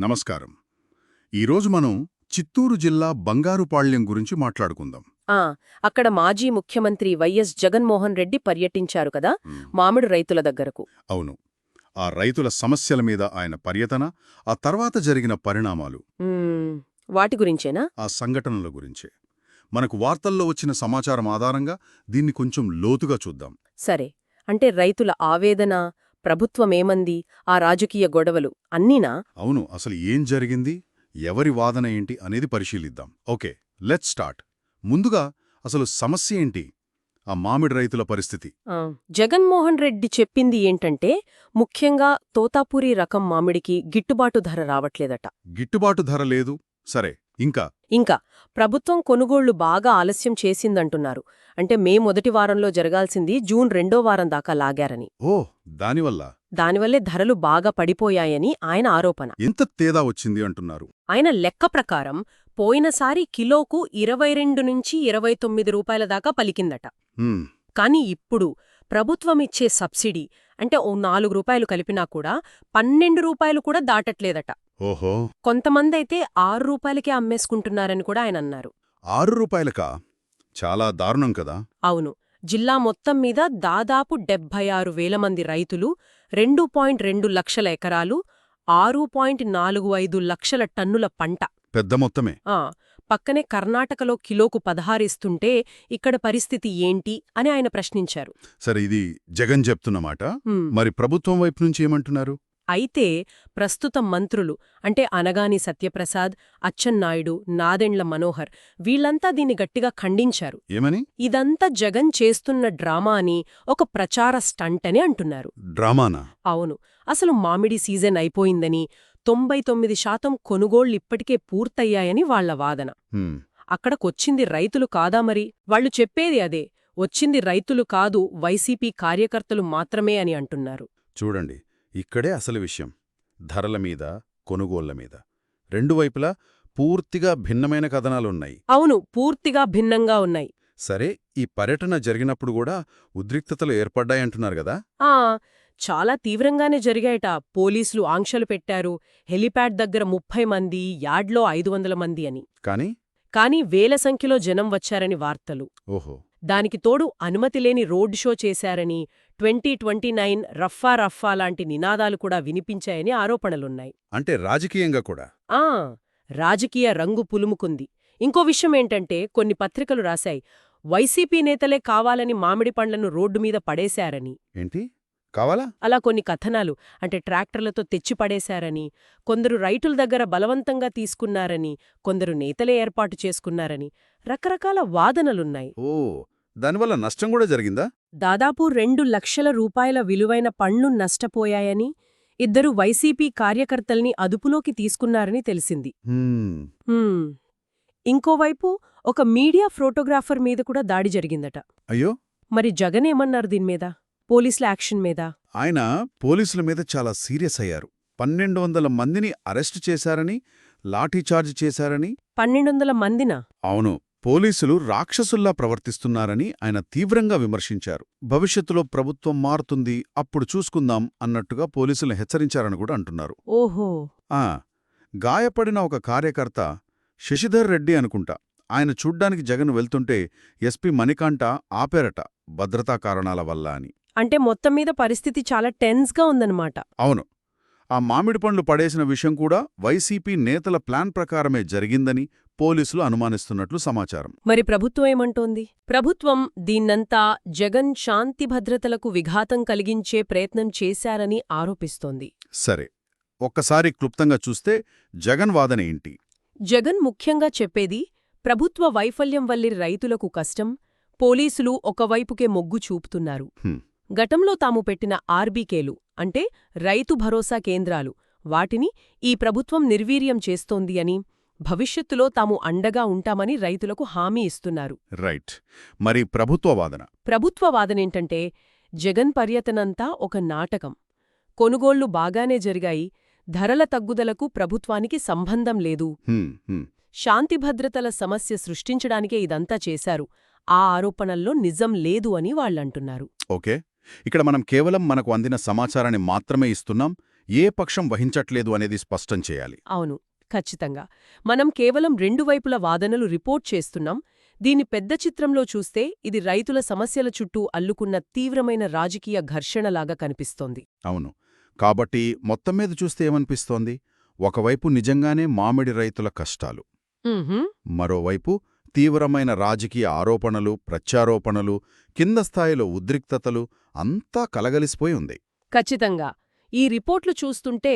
నమస్కారం. ఈరోజు మనం చిత్తూరు జిల్లా బంగారుపాళ్యం గురించి మాట్లాడుకుందాం. ఆ అక్కడ మాజీ ముఖ్యమంత్రి వైఎస్ జగన్మోహన్ రెడ్డి పర్యటించారు కదా మామిడి రైతుల దగ్గరకు. అవును. ఆ రైతుల సమస్యల మీద ఆయన పర్యటన ఆ తర్వాత జరిగిన పరిణామాలు. వాటి గురించేనా? ఆ సంఘటనల గురించే. మనకు వార్తల్లో వచ్చిన సమాచారం ఆధారంగా దీన్ని కొంచెం లోతుగా చూద్దాం. సరే. అంటే రైతుల ఆవేదన ప్రభుత్వమేమంది ఆ రాజకీయ గొడవలు? అన్నీనా? అవును అసలు ఏం జరిగింది? ఎవరి వాదన ఏంటి అనేది పరిశీలిద్దాం. Okay let's start. ముందుగా అసలు సమస్య ఏంటి? ఆ మామిడి రైతుల పరిస్థితి. జగన్మోహన్ రెడ్డి చెప్పింది ఏంటంటే ముఖ్యంగా తోతాపూరి రకం మామిడికి గిట్టుబాటు ధర రావట్లేదట. గిట్టుబాటు ధర లేదు. సరే ఇంకా. ఇంకా ప్రభుత్వం కొనుగోళ్ళు బాగా ఆలస్యం చేసిందంటున్నారు. అంటే మే మొదటి వారంలో జరగాల్సింది జూన్ రెండో వారం దాకా లాగారని. ఓ దానివల్ల? దానివల్లే ధరలు బాగా పడిపోయాయని ఆయన ఆరోపణ. ఎంత తేడా వచ్చింది అంటున్నారు? ఆయన లెక్క ప్రకారం పోయినసారి కిలోకు ఇరవై రెండు నుంచి ఇరవై తొమ్మిది రూపాయల దాకా పలికిందట. కాని ఇప్పుడు ప్రభుత్వమిచ్చే సబ్సిడీ అంటే ఓ నాలుగు రూపాయలు కలిపినా కూడా పన్నెండు రూపాయలు కూడా దాటట్లేదట. ఓహో. కొంతమందైతే ఆరు రూపాయలకే అమ్మేసుకుంటున్నారని కూడా ఆయన అన్నారు. ఆరు రూపాయలకా? చాలా దారుణం కదా. అవును. జిల్లా మొత్తం మీద దాదాపు డెబ్బై ఆరు వేల మంది రైతులు రెండు పాయింట్ రెండు లక్షల ఎకరాలు ఆరు పాయింట్ నాలుగు ఐదు లక్షల టన్నుల పంట. పెద్ద మొత్తమే. ఆ పక్కనే కర్ణాటకలో కిలోకు పదహారిస్తుంటే ఇక్కడ పరిస్థితి ఏంటి అని ఆయన ప్రశ్నించారు. సరే ఇది జగన్ చెప్తున్నమాట. మరి ప్రభుత్వం వైపు నుంచి ఏమంటున్నారు? అయితే ప్రస్తుత మంత్రులు అంటే అనగాని సత్యప్రసాద్ అచ్చెన్నాయుడు నాదెండ్ల మనోహర్ వీళ్ళంతా దీన్ని గట్టిగా ఖండించారు. ఏమని? ఇదంతా జగన్ చేస్తున్న డ్రామా అని ఒక ప్రచార స్టంట్ అని అంటున్నారు. డ్రామానా? అవును. అసలు మామిడి సీజన్ అయిపోయిందని తొంభై తొమ్మిది శాతం కొనుగోళ్ళిప్పటికే పూర్తయ్యాయని వాళ్ళ వాదన. అక్కడకొచ్చింది రైతులు కాదా మరి? వాళ్ళు చెప్పేది అదే వచ్చింది రైతులు కాదు వైసీపీ కార్యకర్తలు మాత్రమే అని అంటున్నారు. చూడండి ఇక్కడే అసలు విషయం. ధరల మీద కొనుగోళ్ళ మీద. రెండు వైపులా పూర్తిగా భిన్నమైన కథనాలున్నాయి. అవును పూర్తిగా భిన్నంగా ఉన్నాయి. సరే ఈ పర్యటన జరిగినప్పుడు కూడా ఉద్రిక్తతలు ఏర్పడ్డాయంటున్నారు కదా? ఆ చాలా తీవ్రంగానే జరిగాయట. పోలీసులు ఆంక్షలు పెట్టారు. హెలిప్యాడ్ దగ్గర ముప్పై మంది యార్డ్లో ఐదు వందల మంది అని. కానీ? కానీ వేల సంఖ్యలో జనం వచ్చారని వార్తలు. ఓహో. దానికి తోడు అనుమతి లేని రోడ్ షో చేశారని ట్వంటీ ట్వంటీ నైన్ రఫా రఫా లాంటి నినాదాలు కూడా వినిపించాయని ఆరోపణలున్నాయి. అంటే రాజకీయంగా కూడా? ఆ! రాజకీయ రంగు పులుముకుంది. ఇంకో విషయం ఏంటంటే కొన్ని పత్రికలు రాశాయి వైసీపీ నేతలే కావాలని మామిడి పండ్లను రోడ్డు మీద పడేశారని. ఏంటి? కావాలా? అలా కొన్ని కథనాలు అంటే ట్రాక్టర్లతో తెచ్చి పడేశారని కొందరు రైతుల దగ్గర బలవంతంగా తీసుకున్నారని కొందరు నేతలే ఏర్పాటు చేసుకున్నారని రకరకాల వాదనలున్నాయి. ఓ! దానివల్ల నష్టం కూడా జరిగిందా? దాదాపు రెండు లక్షల రూపాయల విలువైన పండ్లు నష్టపోయాయని ఇద్దరు వైసీపీ కార్యకర్తల్ని అదుపులోకి తీసుకున్నారని తెలిసింది. ఇంకోవైపు ఒక మీడియా ఫోటోగ్రాఫర్ మీద కూడా దాడి జరిగిందట. అయ్యో! మరి జగన్ ఏమన్నారు దీనిమీద పోలీసుల యాక్షన్ మీద? ఆయన పోలీసుల మీద చాలా సీరియస్ అయ్యారు. పన్నెండు వందల మందిని అరెస్టు చేశారని లాఠీచార్జ్ చేశారని. పన్నెండొందల మందిన? అవును. పోలీసులు రాక్షసుల్లా ప్రవర్తిస్తున్నారని ఆయన తీవ్రంగా విమర్శించారు. భవిష్యత్తులో ప్రభుత్వం మారుతుంది అప్పుడు చూసుకుందాం అన్నట్టుగా పోలీసులు హెచ్చరించారని కూడా అంటున్నారు. ఓహో! ఆ! గాయపడిన ఒక కార్యకర్త శశిధర్ రెడ్డి అనుకుంటా. ఆయన చూడ్డానికి జగన్ వెళ్తుంటే ఎస్పీ మణికంఠ ఆపేరట భద్రతా కారణాల వల్ల అని. అంటే మొత్తం మీద పరిస్థితి చాలా టెన్స్గా ఉందన్నమాట. అవును. ఆ మామిడి పండ్లు పడేసిన విషయం కూడా వైసీపీ నేతల ప్లాన్ ప్రకారమే జరిగిందని పోలీసులు అనుమానిస్తున్నట్లు సమాచారం. మరి ప్రభుత్వం ఏమంటోంది? ప్రభుత్వం దీన్నంతా జగన్ శాంతి భద్రతలకు విఘాతం కలిగించే ప్రయత్నం చేశారని ఆరోపిస్తోంది. సరే ఒక్కసారి క్లుప్తంగా చూస్తే జగన్ వాదన ఏంటి? జగన్ ముఖ్యంగా చెప్పేది ప్రభుత్వ వైఫల్యం వల్లి రైతులకు కష్టం పోలీసులు ఒకవైపుకే మొగ్గు చూపుతున్నారు. గతంలో తాము పెట్టిన ఆర్బీకేలు అంటే రైతు భరోసా కేంద్రాలు వాటిని ఈ ప్రభుత్వం నిర్వీర్యం చేస్తోంది అని భవిష్యత్తులో తాము అండగా ఉంటామని రైతులకు హామీ ఇస్తున్నారు. రైట్. మరి ప్రభుత్వ వాదన? ప్రభుత్వ వాదనేంటంటే జగన్ పర్యటనంతా ఒక నాటకం. కొనుగోళ్ళు బాగానే జరిగాయి. ధరల తగ్గుదలకు ప్రభుత్వానికి సంబంధం లేదు. హ్మ్, హ్మ్. శాంతి భద్రతల సమస్య సృష్టించడానికే ఇదంతా చేశారు. ఆ ఆరోపణల్లో నిజం లేదు అని వాళ్ళంటున్నారు. ఓకే. ఇక్కడ మనం కేవలం మనకు అందిన సమాచారాన్ని మాత్రమే ఇస్తున్నాం. ఏ పక్షం వహించట్లేదు అనేది స్పష్టం చేయాలి. అవును. ఖచ్చితంగా. మనం కేవలం రెండు వైపుల వాదనలు రిపోర్ట్ చేస్తున్నాం. దీని పెద్ద చిత్రంలో చూస్తే ఇది రైతుల సమస్యల చుట్టూ అల్లుకున్న తీవ్రమైన రాజకీయ ఘర్షణలాగా కనిపిస్తోంది. అవును. కాబట్టి మొత్తం మీద చూస్తే ఏమనిపిస్తోంది? ఒకవైపు నిజంగానే మామిడి రైతుల కష్టాలు. మరోవైపు తీవ్రమైన రాజకీయ ఆరోపణలు ప్రత్యారోపణలు కింద స్థాయిలో ఉద్రిక్తతలు అంతా కలగలిసిపోయి ఉంది. ఖచ్చితంగా. ఈ రిపోర్ట్లు చూస్తుంటే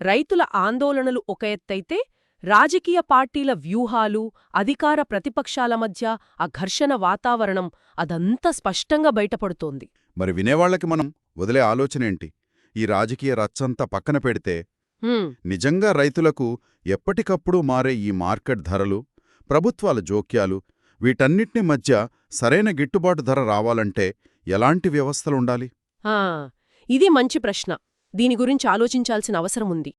రైతుల ఆందోళనలు ఒక ఎత్తైతే రాజకీయ పార్టీల వ్యూహాలు అధికార ప్రతిపక్షాల మధ్య ఆ ఘర్షణ వాతావరణం అదంతా స్పష్టంగా బయటపడుతోంది. మరి వినేవాళ్ళకి మనం వదిలే ఆలోచనేంటి ఈ రాజకీయ రచ్చంతా పక్కన పెడితే నిజంగా రైతులకు ఎప్పటికప్పుడు మారే ఈ మార్కెట్ ధరలు ప్రభుత్వాల జోక్యాలు వీటన్నిటిని మధ్య సరైన గిట్టుబాటు ధర రావాలంటే ఎలాంటి వ్యవస్థలుండాలి ఇది మంచి ప్రశ్న. దీని గురించి ఆలోచించాల్సిన అవసరం ఉంది.